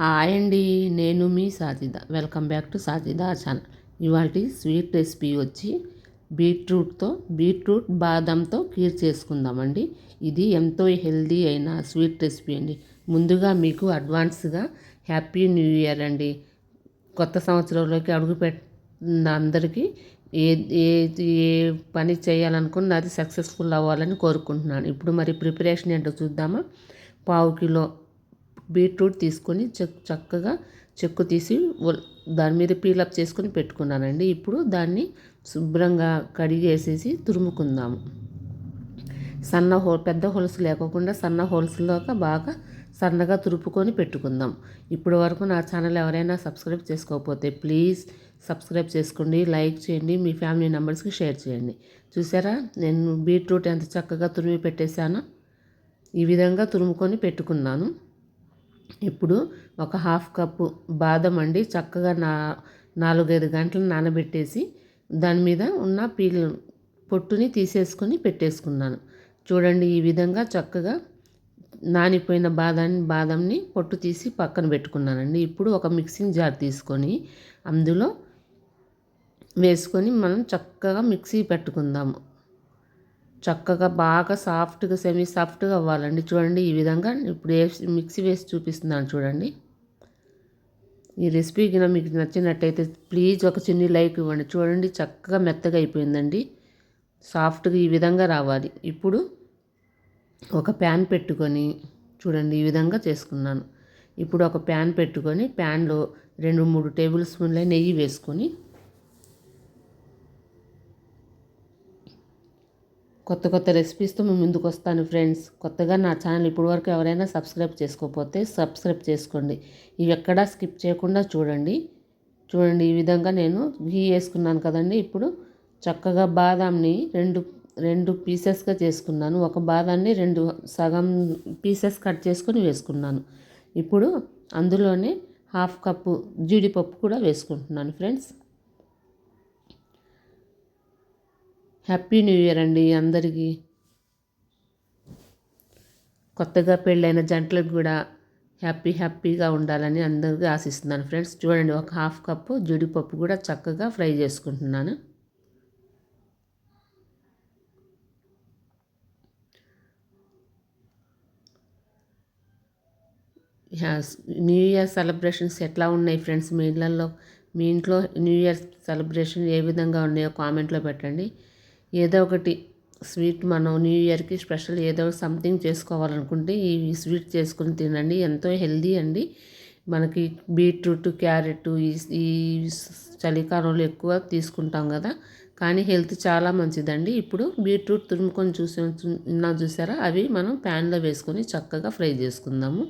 Hi అండి నేను మీ Sajida. Welcome back to Sajida channel. ఇవాళ స్వీట్ రెసిపీ వచ్చి బీట్రూట్తో బీట్రూట్ బాదంతో కీర్ చేసుకుందామండి. ఇది ఎంతో హెల్దీ అయిన స్వీట్ రెసిపీ అండి. ముందుగా మీకు అడ్వాన్స్గా హ్యాపీ న్యూ ఇయర్ అండి. కొత్త సంవత్సరంలోకి అడుగు పెట్టిన అందరికీ ఏ ఏ ఏ పని చేయాలనుకున్న అది సక్సెస్ఫుల్ అవ్వాలని కోరుకుంటున్నాను. ఇప్పుడు మరి ప్రిపరేషన్ ఏంటో చూద్దామా? పావు కిలో బీట్రూట్ తీసుకొని చక్కగా చెక్కు తీసి దాని మీద పీలప్ చేసుకొని పెట్టుకున్నానండి. ఇప్పుడు దాన్ని శుభ్రంగా కడిగేసేసి తురుముకుందాము. సన్న హో పెద్ద హోల్స్ లేకోకుండా సన్న హోల్స్లోక బాగా సన్నగా తురుపుకొని పెట్టుకుందాం. ఇప్పటి వరకు నా ఛానల్ ఎవరైనా సబ్స్క్రైబ్ చేసుకోకపోతే ప్లీజ్ సబ్స్క్రైబ్ చేసుకోండి లైక్ చేయండి మీ ఫ్యామిలీ మెంబర్స్కి షేర్ చేయండి. చూసారా? నేను బీట్రూట్ ఎంత చక్కగా తురిమి పెట్టేశానో ఈ విధంగా తురుముకొని పెట్టుకున్నాను. ఇప్పుడు ఒక హాఫ్ కప్పు బాదం అండి చక్కగా నా నాలుగైదు గంటలు నానబెట్టేసి దాని మీద ఉన్న పీల్ పొట్టుని తీసేసుకొని పెట్టేసుకున్నాను. చూడండి ఈ విధంగా చక్కగా నానిపోయిన బాదాన్ని బాదంని పొట్టు తీసి పక్కన పెట్టుకున్నానండి. ఇప్పుడు ఒక మిక్సింగ్ జార్ తీసుకొని అందులో వేసుకొని మనం చక్కగా మిక్సీ పెట్టుకుందాము. చక్కగా బాగా సాఫ్ట్గా సెమీ సాఫ్ట్గా అవ్వాలండి. చూడండి ఈ విధంగా ఇప్పుడు వేసి మిక్సీ వేసి చూపిస్తున్నాను చూడండి. ఈ రెసిపీ కింద మీకు నచ్చినట్టయితే ప్లీజ్ ఒక చిన్ని లైక్ ఇవ్వండి. చూడండి చక్కగా మెత్తగా అయిపోయిందండి. సాఫ్ట్గా ఈ విధంగా రావాలి. ఇప్పుడు ఒక ప్యాన్ పెట్టుకొని చూడండి ఈ విధంగా చేసుకున్నాను. ఇప్పుడు ఒక ప్యాన్ పెట్టుకొని ప్యాన్లో రెండు మూడు టేబుల్ స్పూన్ల నెయ్యి వేసుకొని కొత్త కొత్త రెసిపీస్తో మేము ముందుకు వస్తాను ఫ్రెండ్స్ కొత్తగా నా ఛానల్ ఇప్పటివరకు ఎవరైనా సబ్స్క్రైబ్ చేసుకోకపోతే సబ్స్క్రైబ్ చేసుకోండి. ఇవి ఎక్కడా స్కిప్ చేయకుండా చూడండి. చూడండి ఈ విధంగా నేను గీ వేసుకున్నాను కదండి. ఇప్పుడు చక్కగా బాదాంని రెండు రెండు పీసెస్గా చేసుకున్నాను. ఒక బాదాన్ని రెండు సగం పీసెస్ కట్ చేసుకొని వేసుకున్నాను. ఇప్పుడు అందులోనే హాఫ్ కప్పు జీడిపప్పు కూడా వేసుకుంటున్నాను ఫ్రెండ్స్ హ్యాపీ న్యూ ఇయర్ అండి అందరికీ. కొత్తగా పెళ్ళైన జంటలకు కూడా హ్యాపీ హ్యాపీగా ఉండాలని అందరికీ ఆశిస్తున్నాను ఫ్రెండ్స్. చూడండి ఒక హాఫ్ కప్పు జీడిపప్పు కూడా చక్కగా ఫ్రై చేసుకుంటున్నాను. న్యూ ఇయర్ సెలబ్రేషన్స్ ఎట్లా ఉన్నాయి ఫ్రెండ్స్ మీ ఇళ్ళల్లో? మీ ఇంట్లో న్యూ ఇయర్ సెలబ్రేషన్ ఏ విధంగా ఉన్నాయో కామెంట్లో పెట్టండి. ఏదో ఒకటి స్వీట్ మనం న్యూ ఇయర్కి స్పెషల్ ఏదో సంథింగ్ చేసుకోవాలనుకుంటే ఈ స్వీట్ చేసుకుని తినండి. ఎంతో హెల్దీ అండి. మనకి బీట్రూట్ క్యారెట్ ఈ చలికాలంలో ఎక్కువ తీసుకుంటాం కదా. కానీ హెల్త్ చాలా మంచిదండి. ఇప్పుడు బీట్రూట్ తురుముకొని చూసి ఉన్నా చూసారా? అవి మనం ప్యాన్లో వేసుకొని చక్కగా ఫ్రై చేసుకుందాము.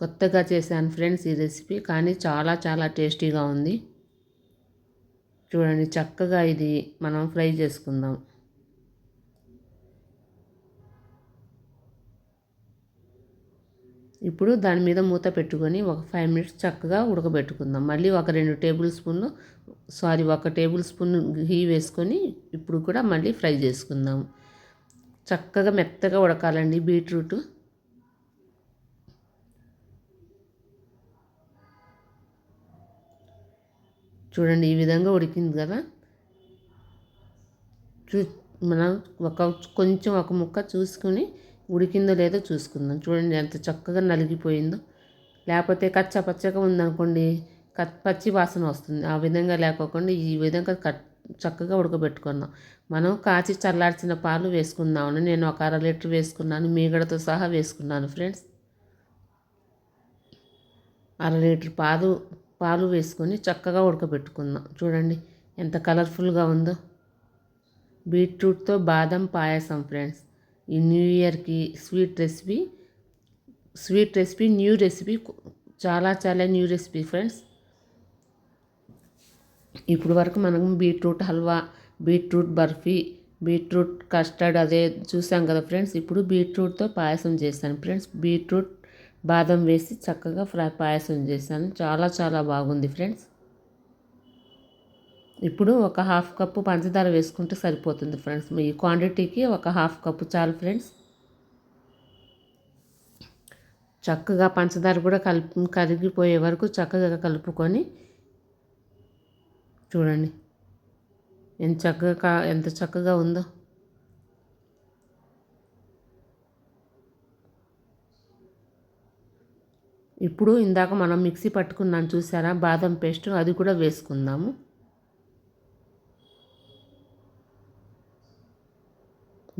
కొత్తగా చేశాను ఫ్రెండ్స్ ఈ రెసిపీ. కానీ చాలా చాలా టేస్టీగా ఉంది. చూడండి చక్కగా ఇది మనం ఫ్రై చేసుకుందాం. ఇప్పుడు దాని మీద మూత పెట్టుకొని ఒక ఫైవ్ మినిట్స్ చక్కగా ఉడకబెట్టుకుందాం. మళ్ళీ ఒక రెండు టేబుల్ స్పూన్లు సారీ ఒక టేబుల్ స్పూన్ ఘీ వేసుకొని ఇప్పుడు కూడా మళ్ళీ ఫ్రై చేసుకుందాం. చక్కగా మెత్తగా ఉడకాలండి బీట్రూట్. చూడండి ఈ విధంగా ఉడికింది కదా. చూ మనం ఒక కొంచెం ఒక ముక్క చూసుకొని ఉడికిందో లేదో చూసుకుందాం. చూడండి ఎంత చక్కగా నలిగిపోయిందో. లేకపోతే కచ్చ పచ్చగా ఉందనుకోండి పచ్చి వాసన వస్తుంది. ఆ విధంగా లేకోకుండా ఈ విధంగా కట్ చక్కగా ఉడకబెట్టుకున్నాం. మనం కాచి చల్లార్చిన పాలు వేసుకుందామని నేను ఒక అర లీటర్ వేసుకున్నాను మీగడతో సహా వేసుకున్నాను ఫ్రెండ్స్. అర లీటర్ పాలు పాలు వేసుకొని చక్కగా ఉడకబెట్టుకుందాం. చూడండి ఎంత కలర్ఫుల్గా ఉందో. బీట్రూట్తో బాదం పాయసం ఫ్రెండ్స్. ఈ న్యూ ఇయర్కి sweet recipe sweet recipe new recipe చాలా చాలా న్యూ రెసిపీ ఫ్రెండ్స్. ఇప్పుడు వరకు మనం beetroot halwa beetroot barfi beetroot custard అదే చూసాం కదా ఫ్రెండ్స్. ఇప్పుడు బీట్రూట్తో పాయసం చేస్తాను ఫ్రెండ్స్. బీట్రూట్ బాదం వేసి చక్కగా ఫ్రై పాయసం చేశాను. చాలా చాలా బాగుంది ఫ్రెండ్స్. ఇప్పుడు ఒక హాఫ్ కప్పు పంచదార వేసుకుంటే సరిపోతుంది ఫ్రెండ్స్. మీ క్వాంటిటీకి ఒక హాఫ్ కప్పు చాలు ఫ్రెండ్స్. చక్కగా పంచదార కూడా కలుపు కరిగిపోయే వరకు చక్కగా కలుపుకొని చూడండి. ఎంత చక్కగా ఎంత చక్కగా ఉందో. ఇప్పుడు ఇందాక మనం మిక్సీ పట్టుకున్నాను చూసారా? బాదం పేస్ట్ అది కూడా వేసుకుందాము.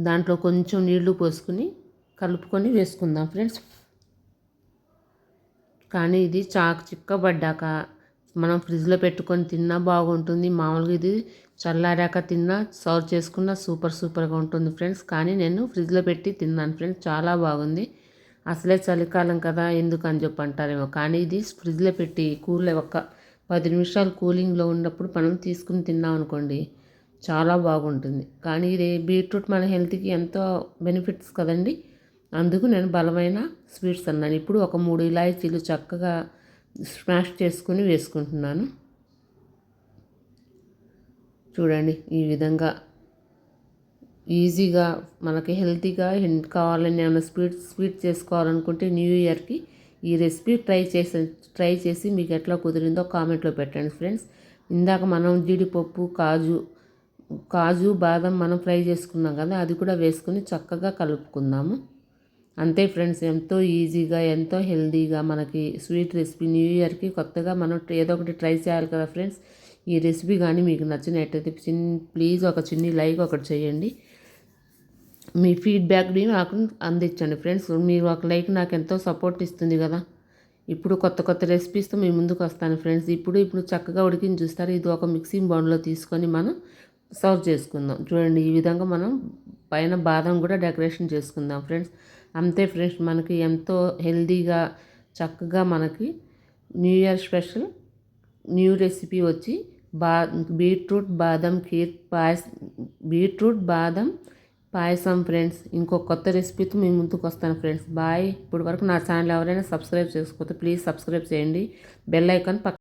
దాంట్లో కొంచెం నీళ్ళు పోసుకుని కలుపుకొని వేసుకుందాం ఫ్రెండ్స్. కానీ ఇది చాక్ చిక్కబడ్డాక మనం ఫ్రిడ్జ్లో పెట్టుకొని తిన్నా బాగుంటుంది. మామూలుగా ఇది చల్లారాక తిన్నా సర్వ్ చేసుకున్న సూపర్ సూపర్గా ఉంటుంది ఫ్రెండ్స్. కానీ నేను ఫ్రిడ్జ్లో పెట్టి తిన్నాను ఫ్రెండ్స్. చాలా బాగుంది. అసలే చలికాలం కదా ఎందుకు అని చెప్పి అంటారేమో కానీ ఇది ఫ్రిడ్జ్లో పెట్టి కూల్ ఒక పది నిమిషాలు కూలింగ్లో ఉన్నప్పుడు మనం తీసుకుని తిన్నాం అనుకోండి చాలా బాగుంటుంది. కానీ ఇది బీట్రూట్ మన హెల్త్కి ఎంతో బెనిఫిట్స్ కదండి. అందుకు నేను బలమైన స్వీట్స్ అన్నాను. ఇప్పుడు ఒక మూడు ఇలాచీలు చక్కగా స్మాష్ చేసుకుని వేసుకుంటున్నాను. చూడండి ఈ విధంగా ఈజీగా మనకి హెల్తీగా కావాలని ఏమైనా స్వీట్ స్వీట్ చేసుకోవాలనుకుంటే న్యూ ఇయర్కి ఈ రెసిపీ ట్రై చేసి ట్రై చేసి మీకు ఎట్లా కుదిరిందో కామెంట్లో పెట్టండి ఫ్రెండ్స్. ఇందాక మనం జీడిపప్పు కాజు కాజు బాదం మనం ఫ్రై చేసుకున్నాం కదా అది కూడా వేసుకుని చక్కగా కలుపుకుందాము. అంతే ఫ్రెండ్స్ ఎంతో ఈజీగా ఎంతో హెల్తీగా మనకి స్వీట్ రెసిపీ న్యూ ఇయర్కి కొత్తగా మనం ఏదో ఒకటి ట్రై చేయాలి కదా ఫ్రెండ్స్. ఈ రెసిపీ కానీ మీకు నచ్చినట్టయితే చిన్న ప్లీజ్ ఒక చిన్ని లైక్ ఒకటి చేయండి. మీ ఫీడ్బ్యాక్ని నాకు అందించండి. ఫ్రెండ్స్ మీరు ఒక లైక్ నాకు ఎంతో సపోర్ట్ ఇస్తుంది కదా. ఇప్పుడు కొత్త కొత్త రెసిపీస్తో మీ ముందుకు వస్తాను. ఫ్రెండ్స్ ఇప్పుడు ఇప్పుడు చక్కగా ఉడికిని చూస్తారు? ఇది ఒక మిక్సింగ్ బౌండ్లో తీసుకొని మనం సర్వ్ చేసుకుందాం. చూడండి ఈ విధంగా మనం పైన బాదం కూడా డెకరేషన్ చేసుకుందాం. ఫ్రెండ్స్ అంతే ఫ్రెండ్స్ మనకి ఎంతో హెల్దీగా చక్కగా మనకి new year special new recipe వచ్చి బా బీట్రూట్ బాదం ఖీర్ పాయస్ బీట్రూట్ బాదం పాయసం ఫ్రెండ్స్ ఇంకో కొత్త రెసిపీతో మీ ముందుకు వస్తాను ఫ్రెండ్స్. బాయ్. ఇప్పుడు వరకు నా ఛానల్ ఎవరైనా సబ్స్క్రైబ్ చేసుకోతే ప్లీజ్ సబ్స్క్రైబ్ చేయండి. బెల్ ఐకాన్ పక్క